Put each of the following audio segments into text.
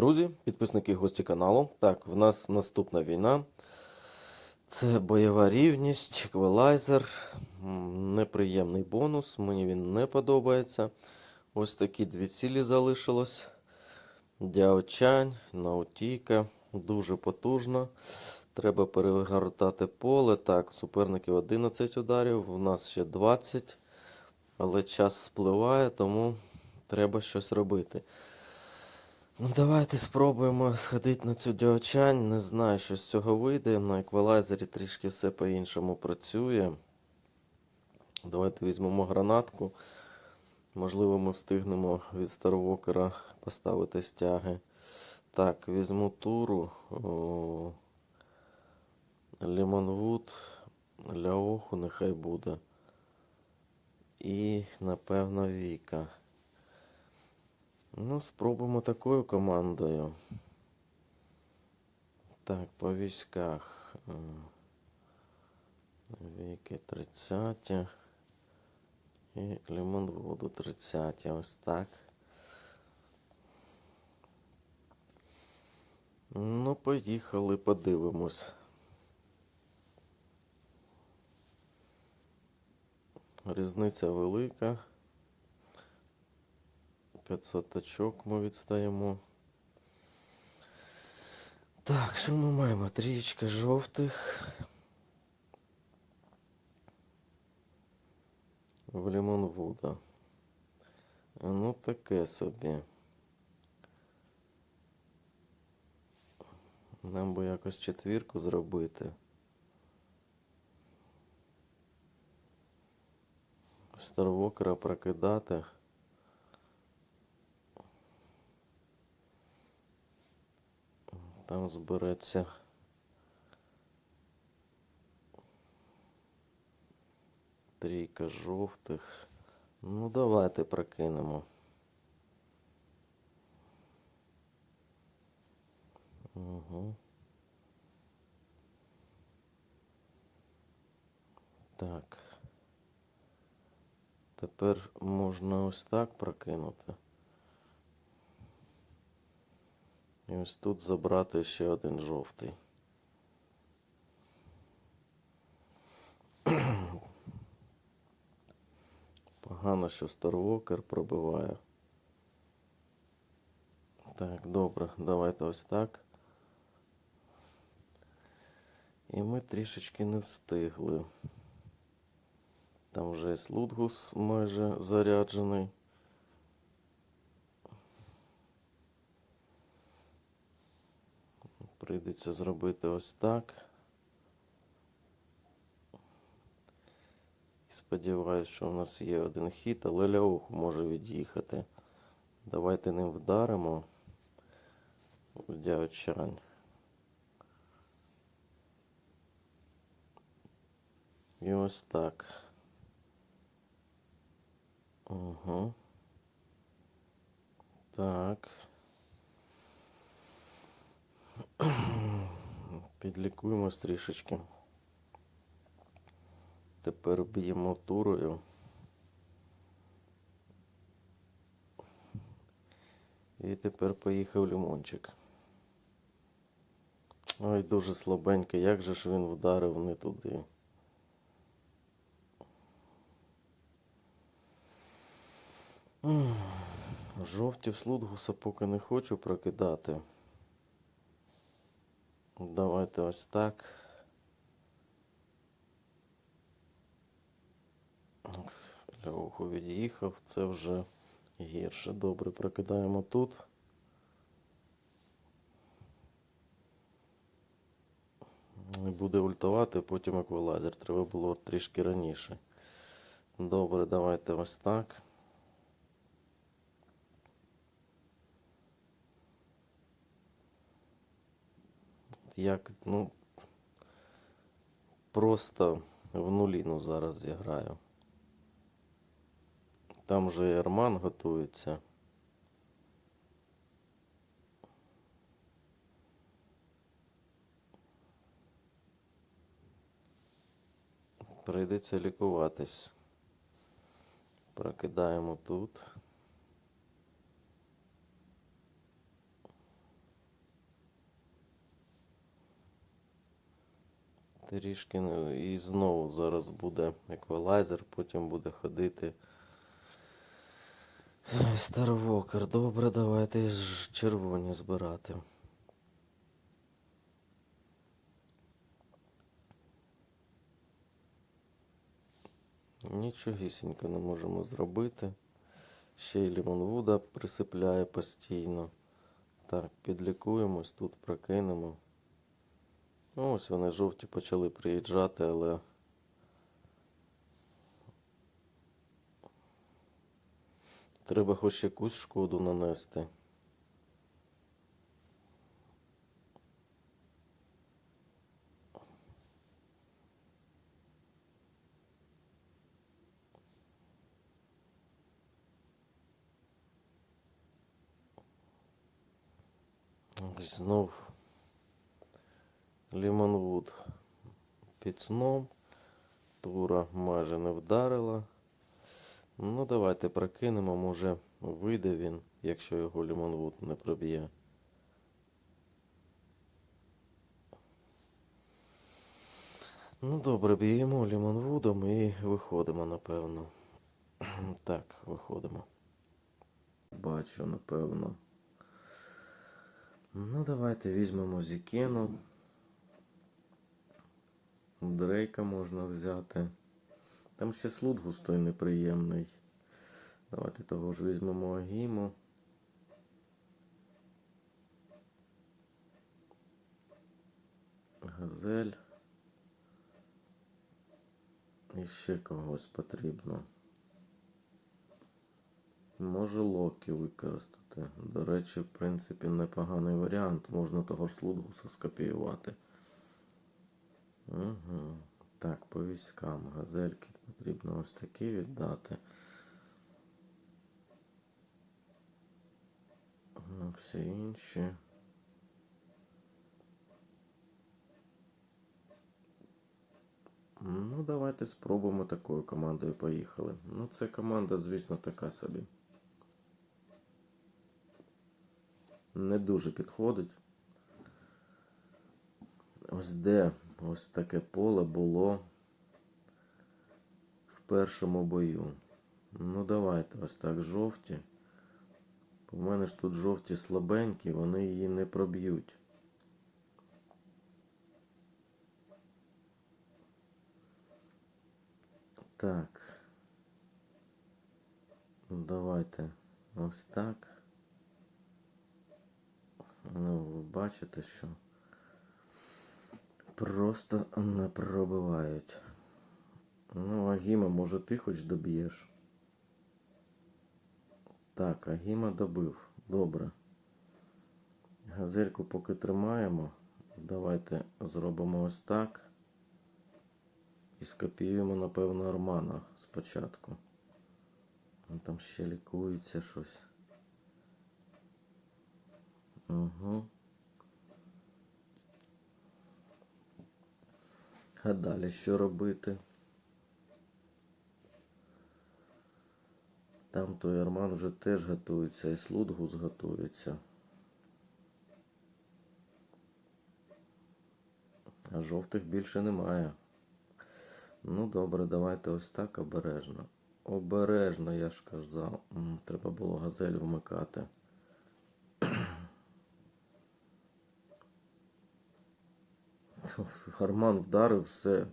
друзі, підписники гості каналу. Так, в нас наступна війна. Це бойова рівність, еквалайзер. Неприємний бонус. Мені він не подобається. Ось такі дві цілі залишилось. Дяочань, Наутіка. Дуже потужно. Треба перегортати поле. Так, суперників 11 ударів, в нас ще 20. Але час спливає, тому треба щось робити. Ну, давайте спробуємо сходити на цю діочань. Не знаю, що з цього вийде. На еквалайзері трішки все по-іншому працює. Давайте візьмемо гранатку. Можливо, ми встигнемо від Старвокера поставити стяги. Так, візьму туру. Лімонвуд. Ляоху нехай буде. І, напевно, Віка. Ну, спробуємо такою командою. Так, по військах. Е, Віки 30. І Лімонвуду 30. Ось так. Ну, поїхали, подивимось. Різниця велика. 500 очок ми відстаємо. Так, що ми маємо? Трієчка жовтих. В Лімонвуда. Ну, таке собі. Нам би якось четвірку зробити. Старвокера прокидати. Там збереться. Трійка жовтих. Ну, давайте прокинемо. Угу. Так. Тепер можна ось так прокинути. І ось тут забрати ще один жовтий. Погано, що Старвокер пробиває. Так, добре, давайте ось так. І ми трішечки не встигли. Там вже є Слудгус майже заряджений. Прийдеться зробити ось так. І Сподіваюсь, що в нас є один хід, але Ляох може від'їхати. Давайте ним вдаримо. Дячань. І ось так. Угу. Так. Підлікуємось трішечки. Тепер б'ємо турою. І тепер поїхав лимончик. Ой, дуже слабенький. Як же ж він вдарив не туди? М, Жовті в слудгуса поки не хочу прокидати. Давайте ось так. Льоху від'їхав, це вже гірше. Добре, прокидаємо тут. Не буде ультувати, потім еквалайзер. Треба було трішки раніше. Добре, давайте ось так. Як, ну, просто в нуліну зараз зіграю. Там же і Арман готується. Прийдеться лікуватись. Прокидаємо тут. Трішки ну, і знову зараз буде еквалайзер, потім буде ходити. Старвокер, добре, давайте червоні збирати. Нічогісінько не можемо зробити. Ще й лімонвуда присипляє постійно. Так, підлікуємось, тут прокинемо. Ну, Ось вони жовті почали приїжджати, але треба хоч якусь шкоду нанести. Знов Лімонвуд під сном. Тура майже не вдарила. Ну, давайте прокинемо, може вийде він, якщо його Лімонвуд не проб'є. Ну, добре, б'ємо Лімонвудом і виходимо, напевно. Так, виходимо. Бачу, напевно. Ну, давайте візьмемо Зікену. Дрейка можна взяти. Там ще слуд густой неприємний. Давайте того ж візьмемо Агіму. Газель. І ще когось потрібно. Може локі використати. До речі, в принципі, непоганий варіант. Можна того ж слугуса скопіювати. Угу. Так, по військам. Газельки потрібно ось такі віддати. Ну, всі інші. Ну, давайте спробуємо такою командою поїхали. Ну, це команда, звісно, така собі. Не дуже підходить. Ось де ось таке поле було в першому бою. Ну, давайте ось так жовті. У мене ж тут жовті слабенькі, вони її не проб'ють. Так. Ну, давайте ось так. Ну, ви бачите, що просто не пробивають. Ну, Агіма, може, ти хоч доб'єш. Так, Агіма добив. Добре. Газельку поки тримаємо. Давайте зробимо ось так. І скопіюємо, напевно, Армана спочатку. Там ще лікується щось. Угу. А далі що робити? Там той Арман вже теж готується, і Слудгус готується. А жовтих більше немає. Ну добре, давайте ось так обережно. Обережно, я ж казав. Треба було газель вмикати. Арман вдарив все.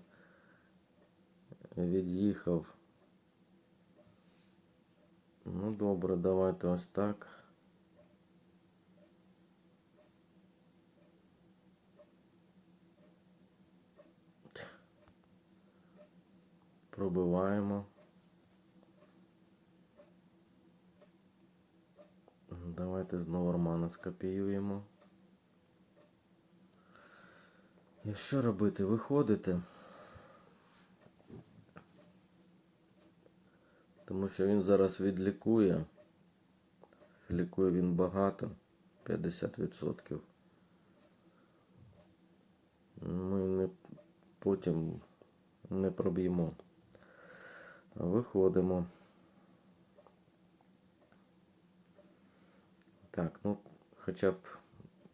Від'їхав. Ну добре, давайте ось так. Пробиваємо. Давайте знову Армана скопіюємо. І що робити? Виходити. Тому що він зараз відлікує. Лікує він багато. 50%. Ми не, потім не проб'ємо. Виходимо. Так, ну, хоча б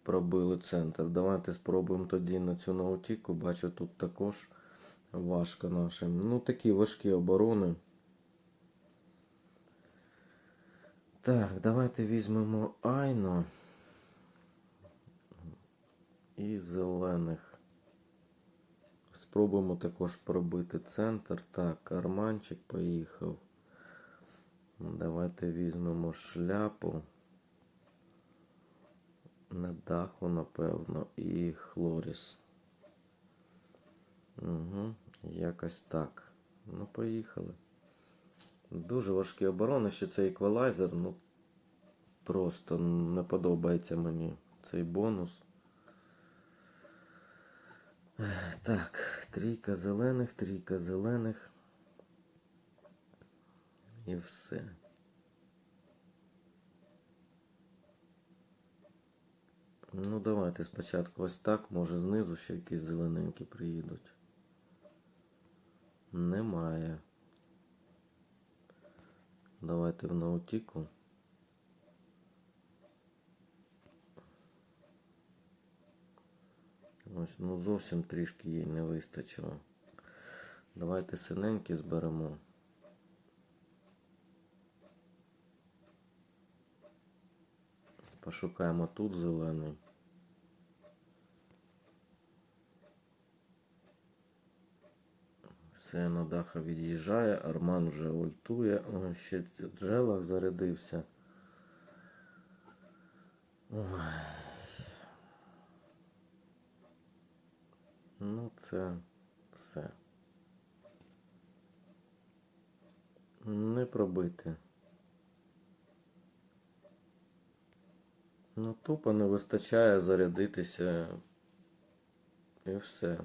пробили центр. Давайте спробуємо тоді на цю наутіку. Бачу, тут також важко нашим. Ну, такі важкі оборони. Так, давайте візьмемо Айно і зелених. Спробуємо також пробити центр. Так, карманчик поїхав. Давайте візьмемо шляпу. На даху, напевно, і хлоріс. Угу, якось так. Ну, поїхали. Дуже важкі оборони, ще цей еквалайзер, ну просто не подобається мені цей бонус. Так, трійка зелених, трійка зелених. І все. Ну, давайте спочатку ось так, може знизу ще якісь зелененькі приїдуть. Немає. Давайте в наутіку. Ось, ну зовсім трішки їй не вистачило. Давайте синенькі зберемо. Пошукаємо тут зелений. Все на даха від'їжджає, Арман вже ультує, О, ще джелах зарядився. Ой. Ну, це все. Не пробити. Ну, тупо не вистачає зарядитися і все.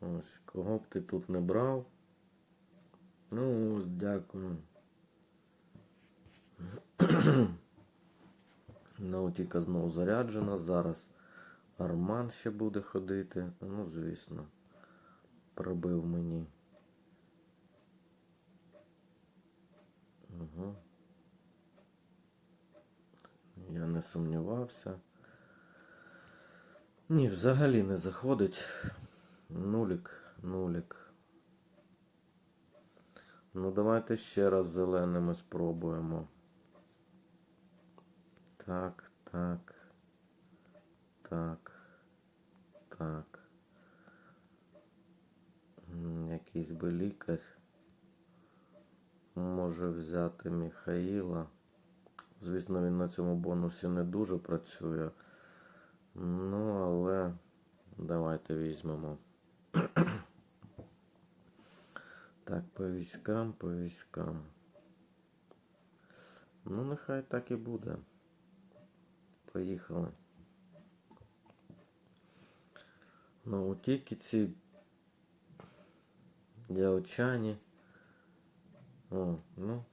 Ось, кого б ти тут не брав. Ну, ось, дякую. Наутіка знову заряджена. Зараз Арман ще буде ходити. Ну, звісно, пробив мені. Угу. Я не сумнівався. Ні, взагалі не заходить. Нулік, нулік. Ну, давайте ще раз зеленими спробуємо. Так, так. Так. Так. Якийсь би лікар. Може взяти Міхаїла. Звісно, він на цьому бонусі не дуже працює. Ну, але давайте візьмемо. Так, по військам, по військам. Ну, нехай так і буде. Поїхали. Ну, утіки ці дяочані. О, ну,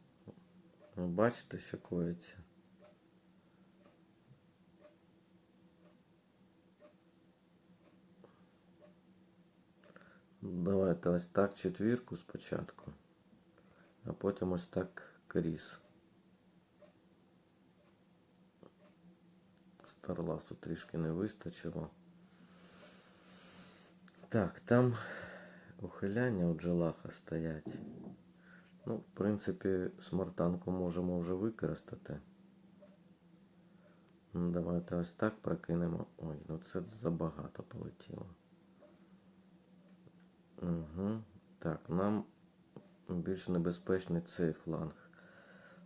ви бачите, що коїться. Давайте ось так четвірку спочатку, а потім ось так кріс. Старласу трішки не вистачило. Так, там ухиляння у джелаха стоять. Ну, в принципі, смартанку можемо вже використати. Ну, Давайте ось так прокинемо. Ой, ну це забагато полетіло. Угу. Так, нам більш небезпечний цей фланг.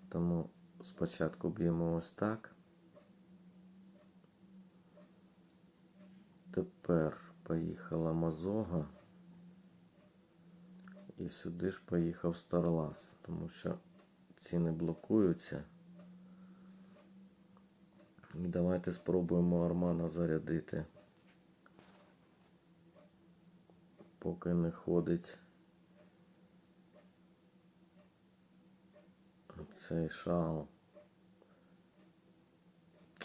Тому спочатку б'ємо ось так. Тепер поїхала Мазога. І сюди ж поїхав Старлас, тому що ці не блокуються. І давайте спробуємо Армана зарядити. Поки не ходить цей шал.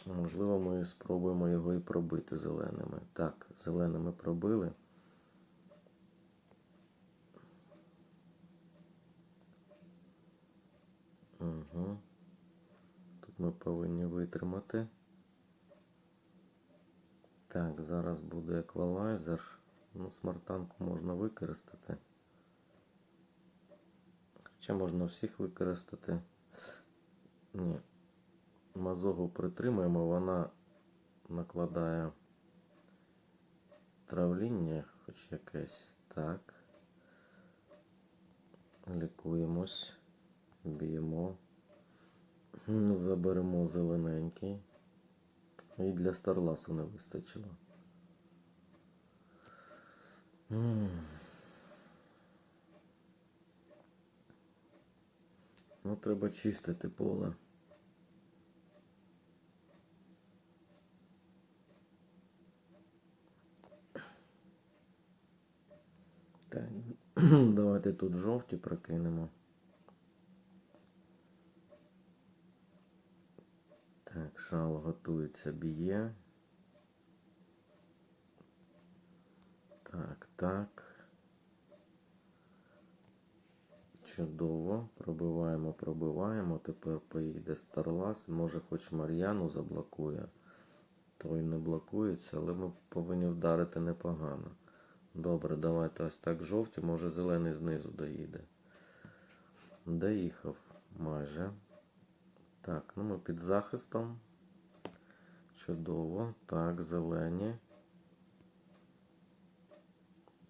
Можливо, ми спробуємо його і пробити зеленими. Так, зеленими пробили. Угу. Тут ми повинні витримати. Так, зараз буде еквалайзер. Ну, смартанку можна використати. Хоча можна всіх використати. Ні. Мазогу притримуємо, вона накладає травління, хоч якесь. Так. Лікуємось, б'ємо. Заберемо зелененький. І для Старласу не вистачило. Ну, треба чистити поле. Так, давайте тут жовті прокинемо. Так, шал готується, б'є. Так, так. Чудово. Пробиваємо, пробиваємо. Тепер поїде Старлас. Може хоч Мар'яну заблокує. Той не блокується, але ми повинні вдарити непогано. Добре, давайте ось так жовті, може зелений знизу доїде. Доїхав майже. Так, ну ми під захистом. Чудово. Так, зелені.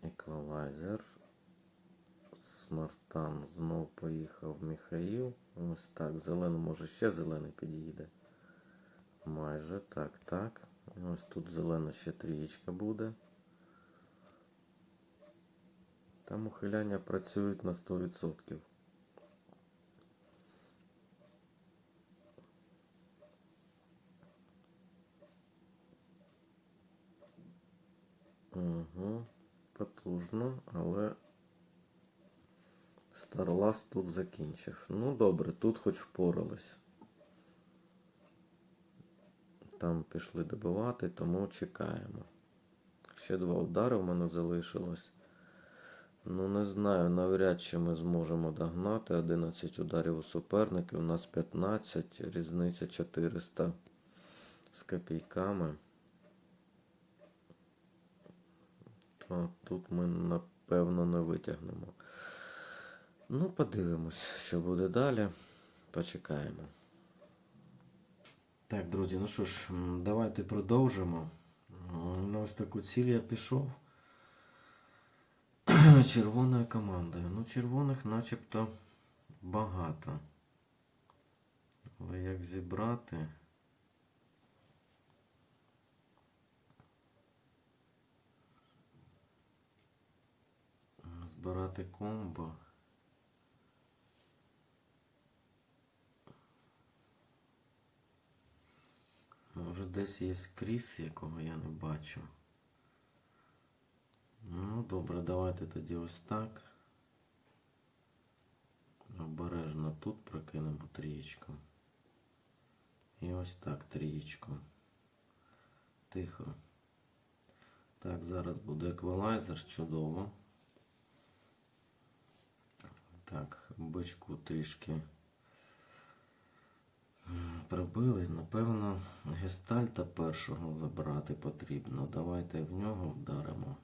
Еквалайзер. Смартан знов поїхав Михаїл. Ось так, зелений, може ще зелений під'їде. Майже, так, так. Ось тут зелена ще трієчка буде. Там ухиляння працюють на 100%. Угу. Потужно, але Старлас тут закінчив. Ну добре, тут хоч впорались. Там пішли добивати, тому чекаємо. Ще два удари в мене залишилось. Ну, не знаю, навряд чи ми зможемо догнати. 11 ударів у суперників, у нас 15, різниця 400 з копійками. То тут ми, напевно, не витягнемо. Ну, подивимось, що буде далі. Почекаємо. Так, друзі, ну що ж, давайте продовжимо. На ось таку ціль я пішов. Червоною командою. Ну, червоних начебто багато. Але як зібрати? Збирати комбо. Може десь є скрізь, якого я не бачу. Ну, добре, давайте тоді ось так. Обережно тут прокинемо трієчку. І ось так трієчку. Тихо. Так, зараз буде еквалайзер, чудово. Так, бичку трішки прибили. Напевно, гестальта першого забрати потрібно. Давайте в нього вдаримо.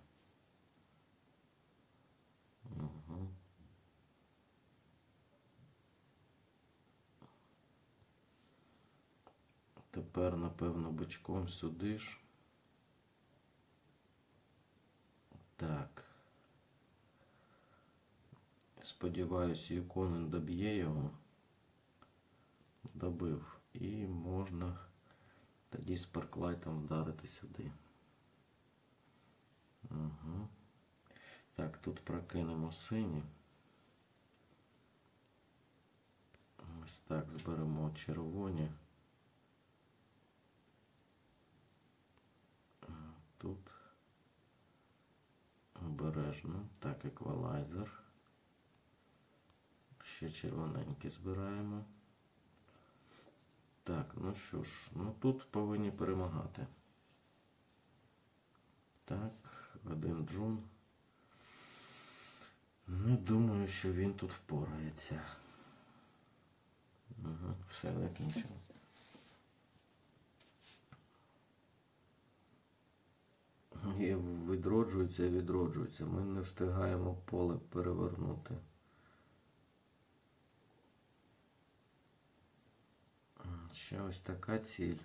Тепер, напевно, бочком сюди ж. Так. Сподіваюсь, Юконен доб'є його. Добив. І можна тоді з парклайтом вдарити сюди. Угу. Так, тут прокинемо сині. Ось так зберемо червоні. Тут обережно. Так, еквалайзер ще червоненькі збираємо. Так, ну що ж, ну тут повинні перемагати. Так, один джун. Не думаю, що він тут впорається. Угу, Все закінчимо. І відроджується і відроджується. Ми не встигаємо поле перевернути. Ще ось така ціль.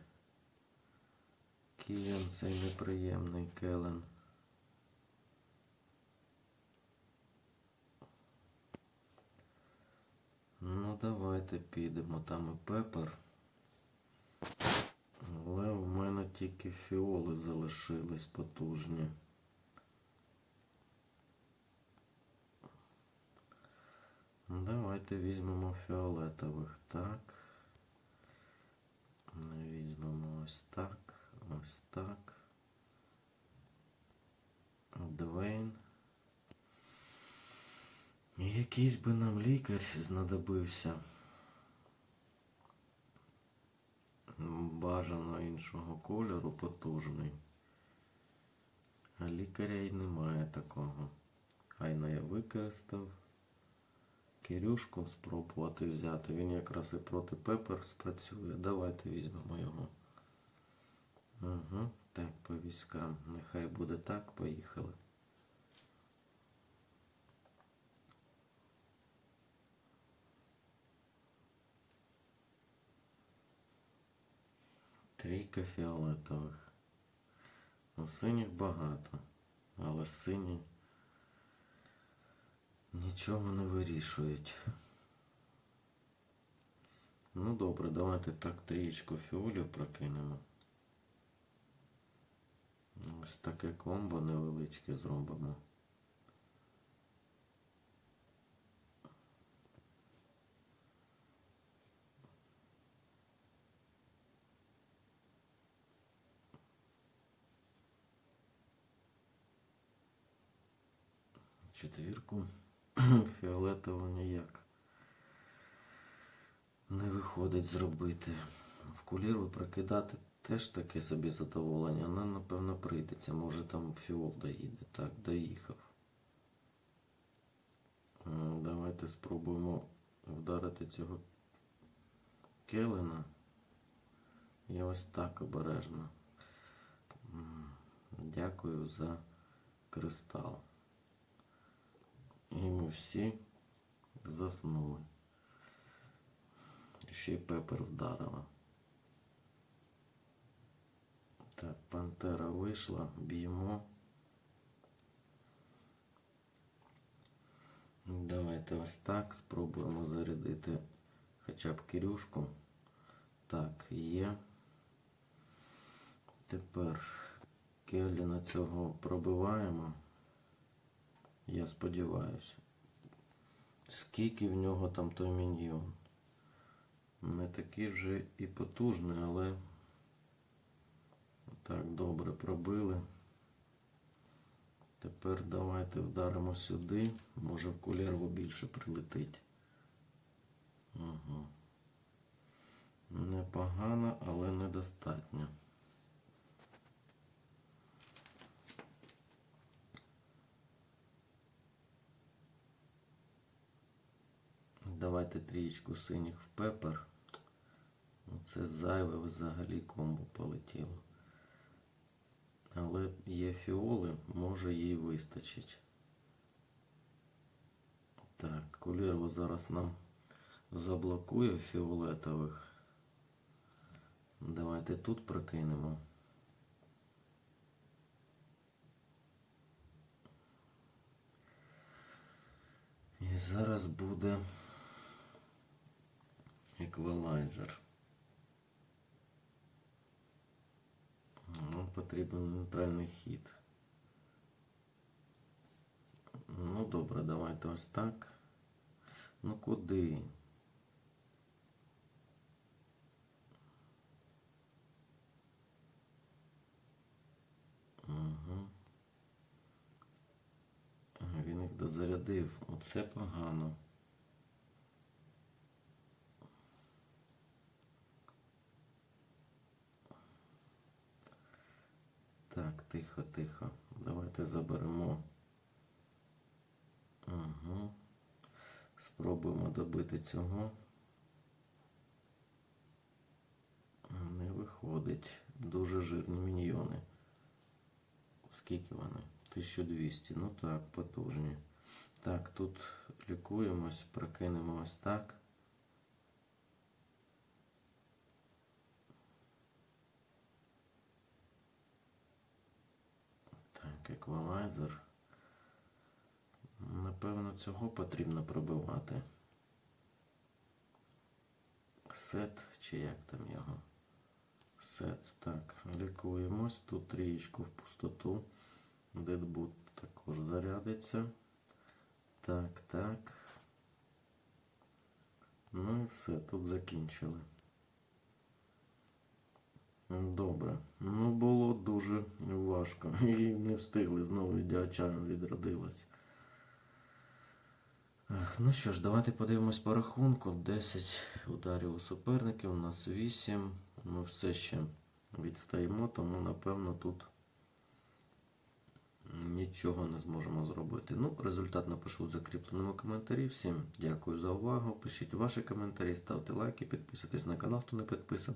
Кіян цей неприємний келен. Ну, давайте підемо. Там і пепер. Але в мене тільки фіоли залишились потужні. Давайте візьмемо фіолетових. Так. Візьмемо ось так. Ось так. Двейн. Якийсь би нам лікар знадобився. Бажано іншого кольору, потужний. А лікаря й немає такого. Айна я використав. Кирюшку спробувати взяти. Він якраз і проти пепер спрацює. Давайте візьмемо його. Угу. Так, по військам. Нехай буде так. Поїхали. Трійка фіолетових. У синіх багато, але сині нічого не вирішують. Ну добре, давайте так трієчку фіолів прокинемо. Ось таке комбо невеличке зробимо. Четвірку фіолетову ніяк не виходить зробити. В куліру прокидати теж таке собі задоволення. Нам, напевно, прийдеться. Може там фіол доїде. Так, доїхав. Давайте спробуємо вдарити цього келена. І ось так обережно. Дякую за кристал. І ми всі заснули. Ще й пепер вдарила. Так, пантера вийшла, б'ємо. Давайте ось так спробуємо зарядити хоча б кирюшку. Так, є. Тепер Келліна цього пробиваємо. Я сподіваюся. Скільки в нього там той міньйон? Не такий вже і потужний, але так добре пробили. Тепер давайте вдаримо сюди. Може в кулерву більше прилетить. Угу. Непогано, але недостатньо. Давайте трієчку синіх в пепер. Це зайве взагалі комбо полетіло. Але є фіоли, може їй вистачить. Так, кулірво зараз нам заблокує фіолетових. Давайте тут прокинемо. І зараз буде еквалайзер. Нам потрібен нейтральний хід. Ну добре, давайте ось так. Ну куди? Угу. Він їх дозарядив. Оце погано. Так, тихо, тихо. Давайте заберемо. Угу. Спробуємо добити цього. Не виходить. Дуже жирні міньйони. Скільки вони? 1200. Ну так, потужні. Так, тут лікуємось, прокинемо ось так. Так, еквалайзер. Напевно, цього потрібно пробивати. Сет, чи як там його? Сет. Так, лікуємось. Тут трієчку в пустоту. Дедбут також зарядиться. Так, так. Ну і все, тут закінчили. Добре. Ну, було дуже важко. І не встигли знову діача відродилась. Ну що ж, давайте подивимось по рахунку. 10 ударів у суперників, у нас 8. Ми все ще відстаємо, тому напевно тут нічого не зможемо зробити. Ну, результат напишу в закріпленому коментарі. Всім дякую за увагу. Пишіть ваші коментарі, ставте лайки, підписуйтесь на канал, хто не підписан.